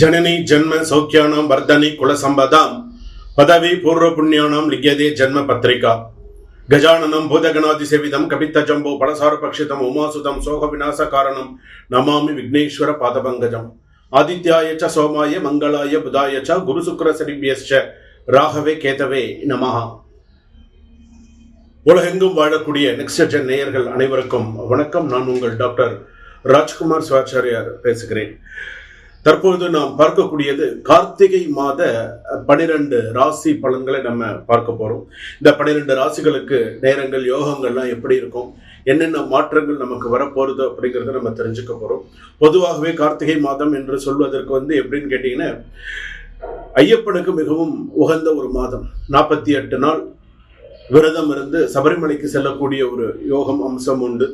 ஜனனி ஜென்ம சௌக்கியானாம் வர்தனி குலசம்பதாம் பதவி பூர்வ புண்ணியானாம் லிங்கியதே ஜன்ம பத்திரிகா கஜானனம் பூதகணாதி சேவிதம் கபித்த ஜம்போ பலசார பக்ஷிதம் உமாசுதம் சோக விநாச காரணம் நமாமி விக்னேஸ்வர பாதபங்கஜம் ஆதித்யாய ச சோமாய மங்களாய புதாய ச குரு சுக்கர சரிபியஸ்ச ராகவே கேதவே நமஹா உலகெங்கும் வாழக்கூடிய நெக்ஸ்ட் ஜென் நேயர்கள் அனைவருக்கும் வணக்கம். நான் உங்கள் டாக்டர் ராஜ்குமார் சிவாச்சாரியார் பேசுகிறேன். தற்பொழுது நாம் பார்க்கக்கூடியது கார்த்திகை மாத பனிரெண்டு ராசி பலன்களை நம்ம பார்க்க போறோம். இந்த பனிரெண்டு ராசிகளுக்கு நேரங்கள் யோகங்கள்லாம் எப்படி இருக்கும்? என்னென்ன மாற்றங்கள் நமக்கு வரப்போறது அப்படிங்கிறத நம்ம தெரிஞ்சுக்க போறோம். பொதுவாகவே கார்த்திகை மாதம் என்று சொல்வதற்கு வந்து எப்படின்னு கேட்டீங்கன்னா ஐயப்பனுக்கு மிகவும் உகந்த ஒரு மாதம். நாற்பத்தி எட்டு நாள் விரதம் இருந்து சபரிமலைக்கு செல்லக்கூடிய ஒரு யோகம் அம்சம் உண்டு.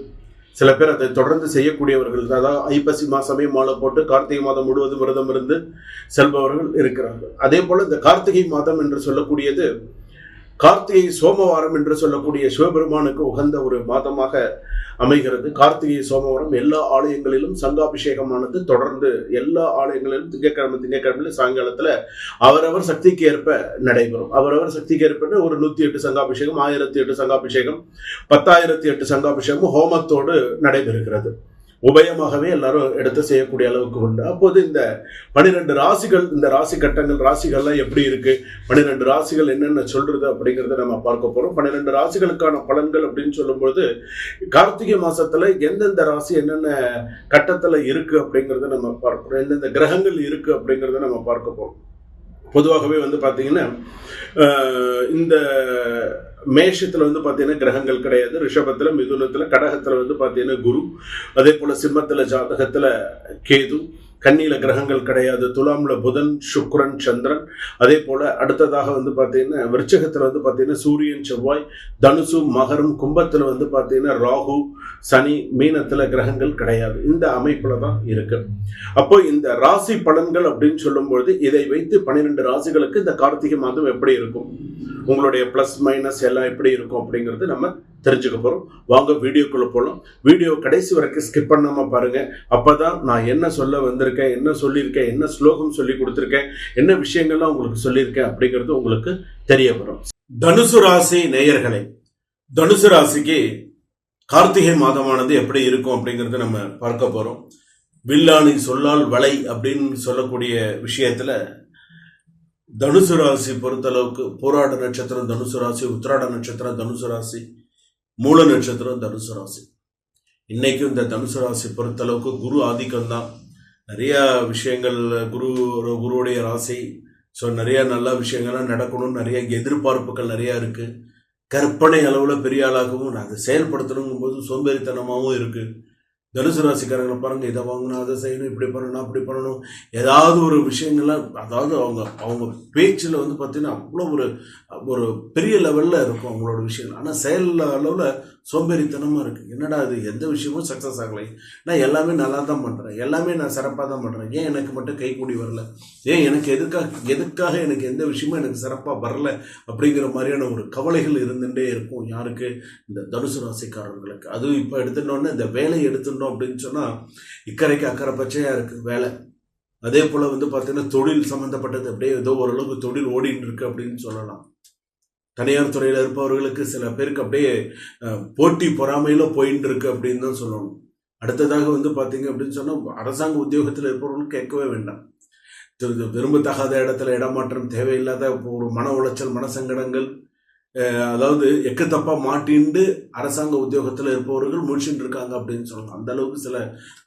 சில பேர் அதை தொடர்ந்து செய்யக்கூடியவர்கள் அதாவது ஐப்பசி மாசமே மாலை போட்டு கார்த்திகை மாதம் முழுவதும் விரதம் இருந்து செல்பவர்கள் இருக்கிறார்கள். அதே போல் இந்த கார்த்திகை மாதம் என்று சொல்லக்கூடியது கார்த்திகை சோமவாரம் என்று சொல்லக்கூடிய சிவபெருமானுக்கு உகந்த ஒரு மாதமாக அமைகிறது. கார்த்திகை சோமவாரம் எல்லா ஆலயங்களிலும் சங்காபிஷேகமானது தொடர்ந்து எல்லா ஆலயங்களிலும் திங்கக்கிழமை திங்கக்கிழமையில சாயங்காலத்தில் அவரவர் சக்திக்கு ஏற்ப நடைபெறும். அவரவர் சக்திக்கு ஏற்ப ஒரு நூத்தி எட்டு சங்காபிஷேகம் ஆயிரத்தி எட்டு சங்காபிஷேகம் பத்தாயிரத்தி எட்டு சங்காபிஷேகம் ஹோமத்தோடு நடைபெறுகிறது. உபயமாகவே எல்லாரும் எடுத்து செய்யக்கூடிய அளவுக்கு உண்டு. அப்போது இந்த பனிரெண்டு ராசிகள் இந்த ராசி கட்டங்கள் ராசிகள்லாம் எப்படி இருக்கு? பன்னிரெண்டு ராசிகள் என்னென்ன சொல்றது அப்படிங்கிறத நம்ம பார்க்க போறோம். பன்னிரெண்டு ராசிகளுக்கான பலன்கள் அப்படின்னு சொல்லும்போது கார்த்திகை மாசத்துல எந்தெந்த ராசி என்னென்ன கட்டத்துல இருக்கு அப்படிங்கிறத நம்ம பார்க்கிறோம் எந்தெந்த கிரகங்கள் இருக்கு அப்படிங்கிறத நம்ம பார்க்க போறோம். பொதுவாகவே வந்து பார்த்தீங்கன்னா இந்த மேஷத்தில் வந்து பார்த்தீங்கன்னா கிரகங்கள் கிடையாது. ரிஷபத்தில் மிதுனத்தில் கடகத்தில் வந்து பார்த்தீங்கன்னா குரு. அதே போல் சிம்மத்தில் ஜாதகத்தில் கேது. கன்னியில கிரகங்கள் கிடையாது. துலாம்ல புதன் சுக்ரன் சந்திரன். அதே போல அடுத்ததாக வந்து பார்த்தீங்கன்னா விருச்சகத்துல வந்து பார்த்தீங்கன்னா சூரியன் செவ்வாய் தனுசு மகரம் கும்பத்துல வந்து பார்த்தீங்கன்னா ராகு சனி மீனத்துல கிரகங்கள் கிடையாது. இந்த அமைப்புல தான் இருக்கு. அப்போ இந்த ராசி பலன்கள் அப்படின்னு சொல்லும்பொழுது இதை வைத்து பன்னிரெண்டு ராசிகளுக்கு இந்த கார்த்திகை மாதம் எப்படி இருக்கும்? உங்களுடைய ப்ளஸ் மைனஸ் எல்லாம் எப்படி இருக்கும் அப்படிங்கிறது நம்ம தெரிஞ்சுக்க போறோம். வாங்க வீடியோக்குள்ள போகலாம் வீடியோ கடைசி வரைக்கும் ஸ்கிப் பண்ணாம பாருங்க. அப்பதான் நான் என்ன சொல்ல வந்திருக்கேன் என்ன சொல்லியிருக்கேன் என்ன ஸ்லோகம் சொல்லி கொடுத்துருக்கேன் என்ன விஷயங்கள்லாம் உங்களுக்கு சொல்லியிருக்கேன் அப்படிங்கிறது உங்களுக்கு தெரிய வரும் தனுசு ராசி நேயர்களை தனுசு ராசிக்கு கார்த்திகை மாதமானது எப்படி இருக்கும் அப்படிங்கறத நம்ம பார்க்க போகிறோம் வில்லானி சொல்லால் வலை அப்படின்னு சொல்லக்கூடிய விஷயத்தில் தனுசு ராசி பொறுத்தளவுக்கு போராட நட்சத்திரம் தனுசு ராசி உத்திராட நட்சத்திரம் தனுசு ராசி மூல நட்சத்திரம் தனுசு ராசி. இன்னைக்கும் இந்த தனுசு ராசி பொறுத்தளவுக்கு குரு ஆதிக்கம் தான் நிறையா விஷயங்கள் குரு குருவுடைய ராசி. ஸோ நிறையா நல்ல விஷயங்கள்லாம் நடக்கணும் நிறைய எதிர்பார்ப்புகள் நிறையா இருக்குது கற்பனை அளவில் பெரிய ஆளாகவும் அதை செயல்படுத்தணுங்கும் போது சோம்பேறித்தனமாகவும் இருக்குது தனுசு ராசிக்காரங்களை பாருங்கள் இதை வாங்கணும் அதை செய்யணும் இப்படி பண்ணணும் அப்படி பண்ணணும். ஏதாவது ஒரு விஷயங்கள்லாம் அதாவது அவங்க அவங்க பேச்சில் வந்து பார்த்திங்கன்னா அவ்வளோ ஒரு ஒரு பெரிய லெவலில் இருக்கும் அவங்களோட விஷயங்கள். ஆனால் செயல் அளவில் சோம்பேறித்தனமாக இருக்குது என்னடா இது? எந்த விஷயமும் சக்ஸஸ் ஆகலை. நான் எல்லாமே நல்லா தான் பண்ணுறேன் எல்லாமே நான் சிறப்பாக தான் பண்ணுறேன் ஏன் எனக்கு மட்டும் கைக்கூடி வரல? ஏன் எனக்கு எதுக்காக எதுக்காக எனக்கு எந்த விஷயமும் எனக்கு சிறப்பாக வரல? அப்படிங்கிற மாதிரியான ஒரு கவலைகள் இருந்துகிட்டே இருக்கும் யாருக்கு? இந்த தனுசு ராசிக்காரர்களுக்கு. அதுவும் இப்போ எடுத்துட்டோன்னே இந்த வேலையை எடுத்துட்டோம் அப்படின்னு சொன்னால் இக்கரைக்கு அக்கறை பச்சையாக இருக்குது வேலை. அதே போல் வந்து பார்த்தீங்கன்னா தொழில் சம்மந்தப்பட்டது அப்படியே ஏதோ ஓரளவுக்கு தொழில் ஓடிட்டு இருக்கு அப்படின்னு சொல்லலாம். தனியார் துறையில் இருப்பவர்களுக்கு சில பேருக்கு அப்படியே போட்டி பொறாமையில போயின்னு இருக்கு அப்படின்னு தான் சொல்லணும். அடுத்ததாக வந்து பார்த்தீங்க அப்படின்னு சொன்னால் அரசாங்க உத்தியோகத்தில் இருப்பவர்களுக்கு கேட்கவே வேண்டாம். விரும்பத்தகாத இடத்துல இடமாற்றம் தேவையில்லாத ஒரு மன உளைச்சல் மனசங்கடங்கள் சங்கடங்கள் அதாவது எக்கு தப்பா மாட்டிண்டு அரசாங்க உத்தியோகத்தில் இருப்பவர்கள் முடிச்சுட்டு இருக்காங்க அப்படின்னு சொல்லலாம் அந்த அளவுக்கு சில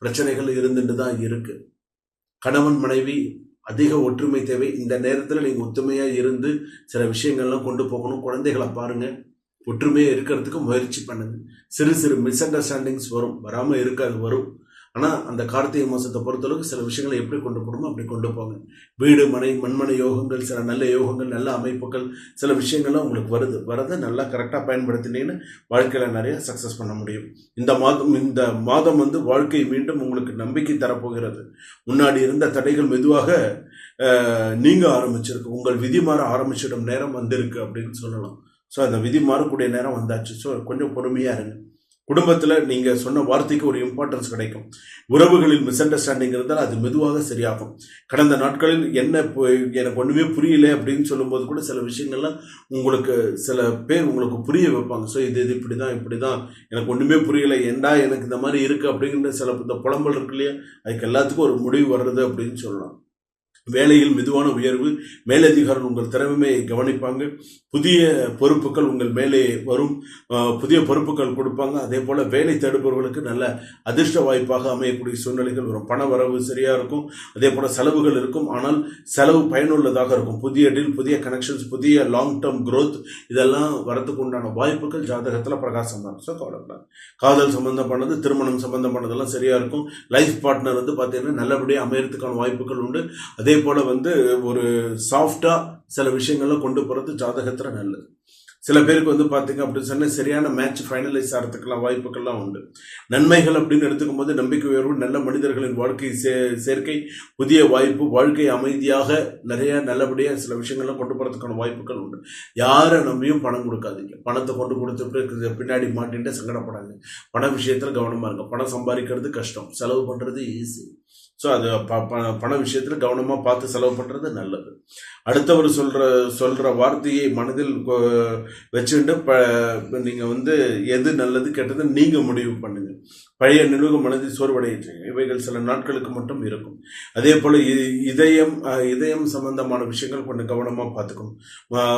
பிரச்சனைகள் இருந்துட்டு தான் இருக்கு. கணவன் மனைவி அதிக ஒற்றுமை தேவை. இந்த நேரத்தில் நீங்கள் ஒற்றுமையாக இருந்து சில விஷயங்கள்லாம் கொண்டு போகணும். குழந்தைகளை பாருங்கள் ஒற்றுமையாக இருக்கிறதுக்கு முயற்சி பண்ணுங்க. சிறு சிறு மிஸ் அண்டர்ஸ்டாண்டிங்ஸ் வரும் வராமல் இருக்காது வரும். ஆனால் அந்த கார்த்திகை மாதத்தை பொறுத்தளவுக்கு சில விஷயங்களை எப்படி கொண்டு போகணுமோ அப்படி கொண்டு போங்க. வீடு மனை மண்மனை யோகங்கள் சில நல்ல யோகங்கள் நல்ல அமைப்புகள் சில விஷயங்கள்லாம் உங்களுக்கு வருது. வரதை நல்லா கரெக்டாக பயன்படுத்தினீங்கன்னு வாழ்க்கையில் நிறைய சக்ஸஸ் பண்ண முடியும். இந்த மாதம் இந்த மாதம் வந்து வாழ்க்கை மீண்டும் உங்களுக்கு நம்பிக்கை தரப்போகிறது. முன்னாடி இருந்த தடைகள் மெதுவாக நீங்க ஆரம்பிச்சிருக்கு. உங்கள் விதி மாற ஆரம்பிச்சிடும் நேரம் வந்திருக்கு அப்படின்னு சொல்லலாம். ஸோ அந்த விதி மாறக்கூடிய நேரம் வந்தாச்சு. ஸோ கொஞ்சம் பொறுமையாக இருங்க. குடும்பத்தில் நீங்கள் சொன்ன வார்த்தைக்கு ஒரு இம்பார்ட்டன்ஸ் கிடைக்கும். உறவுகளில் மிஸ் அண்டர்ஸ்டாண்டிங் இருந்தால் அது மெதுவாக சரியாகும். கடந்த நாட்களில் என்ன எனக்கு ஒன்றுமே புரியல அப்படின்னு சொல்லும்போது கூட சில விஷயங்கள்லாம் உங்களுக்கு சில பேர் உங்களுக்கு புரிய வைப்பாங்க. ஸோ இது இது இப்படி தான் இப்படி தான் எனக்கு ஒன்றுமே புரியலை. ஏண்டா எனக்கு இந்த மாதிரி இருக்குது அப்படிங்கிற சில இந்த புலம்பல் இருக்கு இல்லையா? அதுக்கு எல்லாத்துக்கும் ஒரு முடிவு வர்றது அப்படின்னு சொல்லலாம். வேலையில் மெதுவான உயர்வு மேலதிகாரம் உங்கள் திறமையை கவனிப்பாங்க. புதிய பொறுப்புகள் உங்கள் மேலே வரும். புதிய பொறுப்புகள் கொடுப்பாங்க. அதே போல் வேலை தேடுபவர்களுக்கு நல்ல அதிர்ஷ்ட வாய்ப்பாக அமையக்கூடிய சூழ்நிலைகள் வரும். பண வரவு சரியாக இருக்கும். அதே போல் செலவுகள் இருக்கும். ஆனால் செலவு பயனுள்ளதாக இருக்கும். புதிய டீல் புதிய கனெக்ஷன்ஸ் புதிய லாங் டேர்ம் க்ரோத் இதெல்லாம் வரத்துக்கு உண்டான வாய்ப்புகள் ஜாதகத்தில் பிரகாசம் தான். ஸோ கவலைப்படாது காதல் சம்பந்தமானது திருமணம் சம்பந்தமானதெல்லாம் சரியாக இருக்கும். லைஃப் பார்ட்னர் வந்து பார்த்தீங்கன்னா நல்லபடியாக அமையறதுக்கான வாய்ப்புகள் உண்டு. அதே அதே போல வந்து ஒரு சாஃப்டா சில விஷயங்களை கொண்டு போறது ஜாதகத்துல நல்லது. சில பேருக்கு வந்து பாத்தீங்க அப்படின்னு சொன்னா சரியான மேட்ச் ஃபைனலைஸ் ஆகிறதுக்கெல்லாம் வாய்ப்புகள்லாம் உண்டு. நன்மைகள் அப்படின்னு எடுத்துக்கும் போது நம்பிக்கை உயர்வு நல்ல மனிதர்களின் வாழ்க்கை சே- சேர்க்கை புதிய வாய்ப்பு வாழ்க்கை அமைதியாக நிறைய நல்லபடியாக சில விஷயங்கள்லாம் கொண்டு போகிறதுக்கான வாய்ப்புகள் உண்டு. யாரை நம்பியும் பணம் கொடுக்காதீங்க. பணத்தை கொண்டு கொடுத்துட்டு பின்னாடி மாட்டின்ட்டு சங்கடப்படாங்க பண விஷயத்தில் கவனமாக இருங்க. பணம் சம்பாதிக்கிறது கஷ்டம். செலவு பண்ணுறது ஈஸி ஸோ அது ப- ப- பண விஷயத்தில் கவனமாக பார்த்து செலவு பண்ணுறது நல்லது. அடுத்தவர் சொல்கிற சொல்கிற வார்த்தையை மனதில் வச்சுக்கிட்டு வச்சுட்டு ப நீங்கள் வந்து எது நல்லது கெட்டது நீங்கள் முடிவு பண்ணுங்கள் பழைய நினைவு மனதில் சோர்வடைய இவைகள் சில நாட்களுக்கு மட்டும் இருக்கும். அதே போல் இதயம் இதயம் சம்பந்தமான விஷயங்கள் கொஞ்சம் கவனமாக பார்த்துக்கணும்.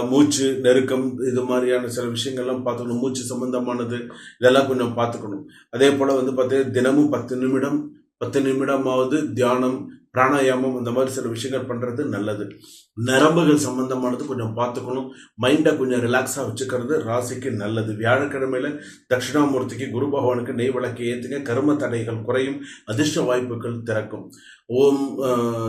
மூச்சு நெருக்கம் இது மாதிரியான சில விஷயங்கள்லாம் பார்த்துக்கணும். மூச்சு சம்பந்தமானது இதெல்லாம் கொஞ்சம் பார்த்துக்கணும். அதே போல் வந்து பார்த்தீங்கன்னா தினமும் பத்து நிமிடம் பத்து நிமிடமாவது தியானம் பிராணாயாமம் இந்த மாதிரி சில விஷயங்கள் பண்ணுறது நல்லது. நரம்புகள் சம்பந்தமானது கொஞ்சம் பார்த்துக்கணும். மைண்டை கொஞ்சம் ரிலாக்ஸாக வச்சுக்கிறது ராசிக்கு நல்லது. வியாழக்கிழமையில தட்சிணாமூர்த்திக்கு குரு பகவானுக்கு நெய் விளக்கு ஏற்றுங்க கரும தடைகள் குறையும். அதிர்ஷ்ட வாய்ப்புகள் திறக்கும். ஓம்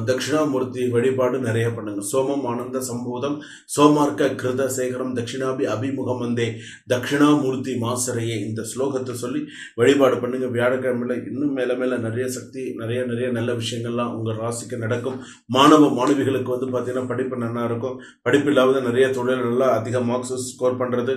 தட்சிணாமூர்த்தி வழிபாடு நிறைய பண்ணுங்க சோமம் ஆனந்த சம்பூதம் சோமார்க்க கிருத சேகரம் தட்சிணாபி அபிமுகம் வந்தே தட்சிணாமூர்த்தி மாசரையே இந்த ஸ்லோகத்தை சொல்லி வழிபாடு பண்ணுங்க வியாழக்கிழமையில இன்னும் மேல மேல நிறைய சக்தி நிறைய நிறைய நல்ல விஷயங்கள்லாம் உங்க ராசிக்கு நடக்கும். மாணவ மாணவிகளுக்கு வந்து பார்த்தீங்கன்னா படிப்பு நல்லா இருக்கும். படிப்பு இல்லாத நிறைய தொழில் நல்லா அதிக மார்க்ஸ் ஸ்கோர் பண்ணுறது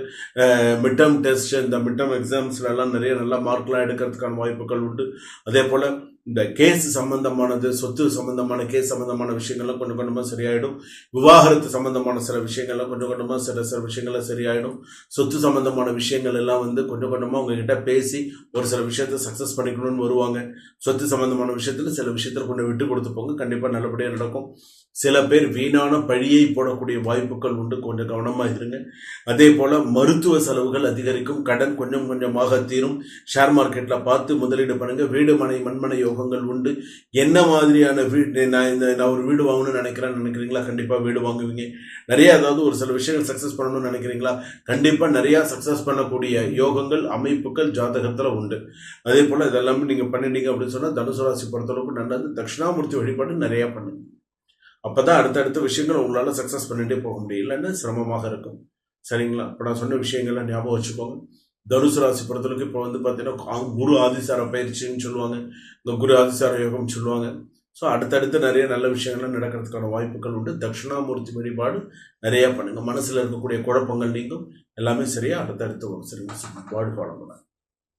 மிட்டம் டெஸ்ட் இந்த மிட்டம் டேர்ம் எக்ஸாம்ஸ்ல எல்லாம் நிறைய நல்ல மார்க்லாம் எடுக்கிறதுக்கான வாய்ப்புகள் உண்டு. அதே போல் இந்த கேஸ் சம்பந்தமானது சொத்து சம்பந்தமான கேஸ் சம்பந்தமான விஷயங்கள்லாம் கொஞ்சம் கொஞ்சமாக சரியாயிடும். விவாகரத்து சம்பந்தமான சில விஷயங்கள்லாம் கொஞ்சம் கொஞ்சமாக சில சில விஷயங்கள்லாம் சரியாயிடும். சொத்து சம்பந்தமான விஷயங்கள் எல்லாம் வந்து கொஞ்சம் கொஞ்சமாக உங்ககிட்ட பேசி ஒரு சில விஷயத்தை சக்ஸஸ் பண்ணிக்கணும்னு வருவாங்க. சொத்து சம்பந்தமான விஷயத்தில் சில விஷயத்தில் கொஞ்சம் விட்டு கொடுத்து போங்க. கண்டிப்பாக நல்லபடியாக நடக்கும். சில பேர் வீணான பழியை போடக்கூடிய வாய்ப்புகள் உண்டு. கொஞ்சம் கவனமாக இருங்க. அதே போல் மருத்துவ செலவுகள் அதிகரிக்கும். கடன் கொஞ்சம் கொஞ்சமாக தீரும். ஷேர் மார்க்கெட்டில் பார்த்து முதலீடு பண்ணுங்கள் வீடு மனை மண்மனை யோகங்கள் உண்டு. என்ன மாதிரியான வீடு நான் இந்த நான் ஒரு வீடு வாங்கணும்னு நினைக்கிறேன்னு நினைக்கிறீங்களா? கண்டிப்பாக வீடு வாங்குவீங்க. நிறைய அதாவது ஒரு சில விஷயங்கள் சக்ஸஸ் பண்ணணும்னு நினைக்கிறீங்களா? கண்டிப்பாக நிறையா சக்ஸஸ் பண்ணக்கூடிய யோகங்கள் அமைப்புகள் ஜாதகத்தில் உண்டு. அதே போல் இதெல்லாமே நீங்கள் பண்ணிட்டீங்க அப்படின்னு சொன்னால் தனுசு ராசி பொறுத்தளவுக்கு நல்லது தட்சிணாமூர்த்தி வழிபாடு நிறையா பண்ணுங்க. அப்பதான் அடுத்தடுத்த விஷயங்கள் உங்களால் சக்ஸஸ் பண்ணிகிட்டே போக முடியும். இல்லைன்னா சிரமமாக இருக்கும். சரிங்களா? இப்போ நான் சொன்ன விஷயங்கள்லாம் ஞாபகம் வச்சுக்கோங்க. தனுசு ராசி பொறுத்தளவுக்கு இப்போ வந்து பார்த்தீங்கன்னா குரு ஆதிசார பயிற்சின்னு சொல்லுவாங்க. இந்த குரு ஆதிசார யோகம் சொல்லுவாங்க. ஸோ அடுத்தடுத்து நிறைய நல்ல விஷயங்கள்லாம் நடக்கிறதுக்கான வாய்ப்புகள் உண்டு. தட்சிணாமூர்த்தி வழிபாடு நிறையா பண்ணுங்கள் மனசில் இருக்கக்கூடிய குழப்பங்கள் நீங்கும். எல்லாமே சரியாக அடுத்தடுத்து வரும். சரிங்க வாழ்க்கை